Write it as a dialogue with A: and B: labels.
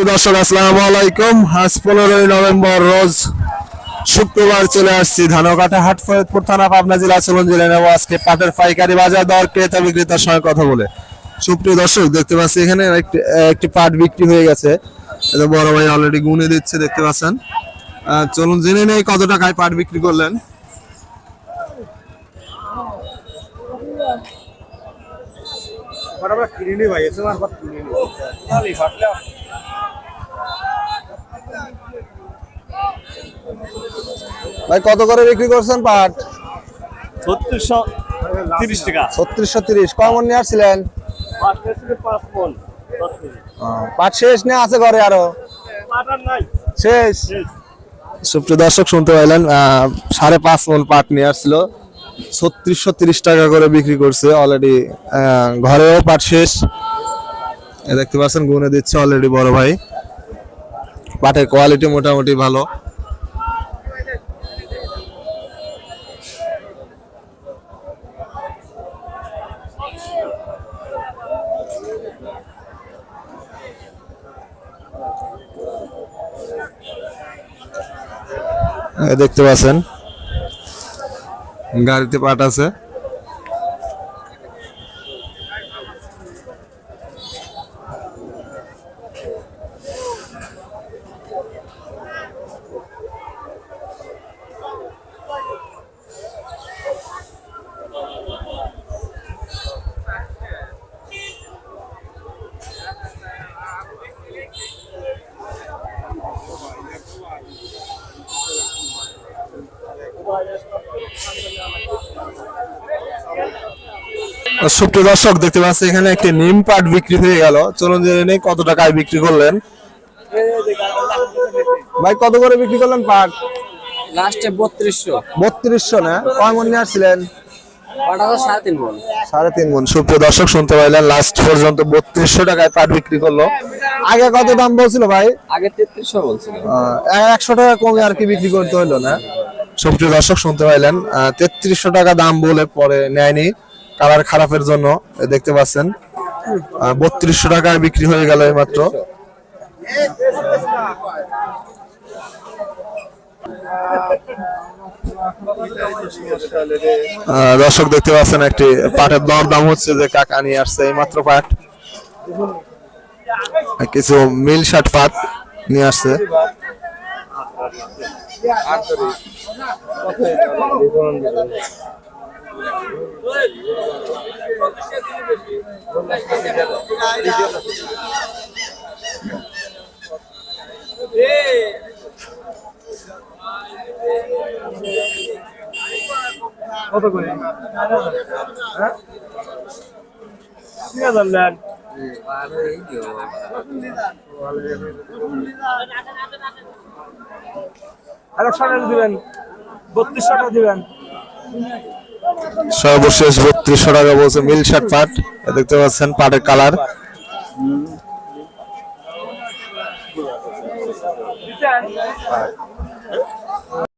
A: সুপ্রিয় দর্শক, আসসালাম আলাইকুম। আজ পনেরোই নভেম্বর, রোজ শুক্রবার চলে আসছি ধানকাটা হাট, ফরিদপুর থানা, পাবনা জেলা, চলন জেলে নেব। আজকে পাটের পাইকারি বাজার দর, ক্রেতা বিক্রেতার সঙ্গে কথা বলে। সুপ্রিয় দর্শক, দেখতে পাচ্ছি এখানে একটি একটি পাট বিক্রি হয়ে গেছে। বড় ভাই অলরেডি গুনে দিচ্ছে, দেখতে পাচ্ছেন। চলুন জেনে নেই কত টাকায় পাট বিক্রি করলেন।
B: কিনে ভাই
A: ভাই কত করে বিক্রি করছেন পাট?
B: ছত্রিশশো তিরিশ টাকা।
A: ছত্রিশশো তিরিশ। কমন নিয়ে আসছিলেন? পাট শেষ নিয়ে আছে ঘরে
B: আরও?
A: শেষ?
B: শেষ।
A: সুপ্রিয় দর্শক শুনতে পাইলেন সাড়ে পাঁচ মন পাট নিয়ে আসছিল। ছত্রিশশো তিরিশ টাকা করে বিক্রি করছে অলরেডি ঘরেও পাট শেষ। এ দেখতে পাচ্ছেন গুনে দিচ্ছে অলরেডি বড় ভাই। পাটের কোয়ালিটি মোটামুটি ভালো। দেখতে পাচ্ছেন। গাড়িতে পাট আছে। সুপ্রিয় দর্শক দেখতে পাচ্ছি এখানে একটি নিম পাট বিক্রি হয়ে গেল। চলুন জেনে নেই কত টাকায় বিক্রি করলেন। ভাই কত করে বিক্রি করলেন পাট?
C: লাস্টে বত্রিশশো।
A: বত্রিশশো না? কয় মন নিয়ে আসছিলেন?
C: সাড়ে তিন
A: সুপ্রিয় দর্শক শুনতে পাইলেন লাস্ট পর্যন্ত বত্রিশশো টাকায় পাট বিক্রি করল। আগে কত দাম বলছিল ভাই?
C: আগে তেত্রিশশো বলছিল।
A: একশো টাকা কমে আর কি বিক্রি করতে হইল না? সুপ্রিয় দর্শক, শুনতে পাইলেন তেত্রিশশো টাকা দাম বলে পরে নেয়নি। কালার খারাপের জন্য দেখতে পাচ্ছেন। বত্রিশশো টাকায় বিক্রি হয়ে গেল মাত্র দর্শক, দেখতে পাচ্ছেন, একটি পাটের দর দাম হচ্ছে যে কাকা নিয়ে আসছে এই মাত্র পাট কিছু মিল শার্ট পাট নিয়ে আসছে।
B: কত করে হ্যাঁ ঠিক আছে নেন আরেকশো টাকা দিবেন। বত্রিশশো টাকা দিবেন
A: সর্বশেষ বত্রিশশো টাকা বলছে মিল শার্ট পাট দেখতে পাচ্ছেন পাটের কালার।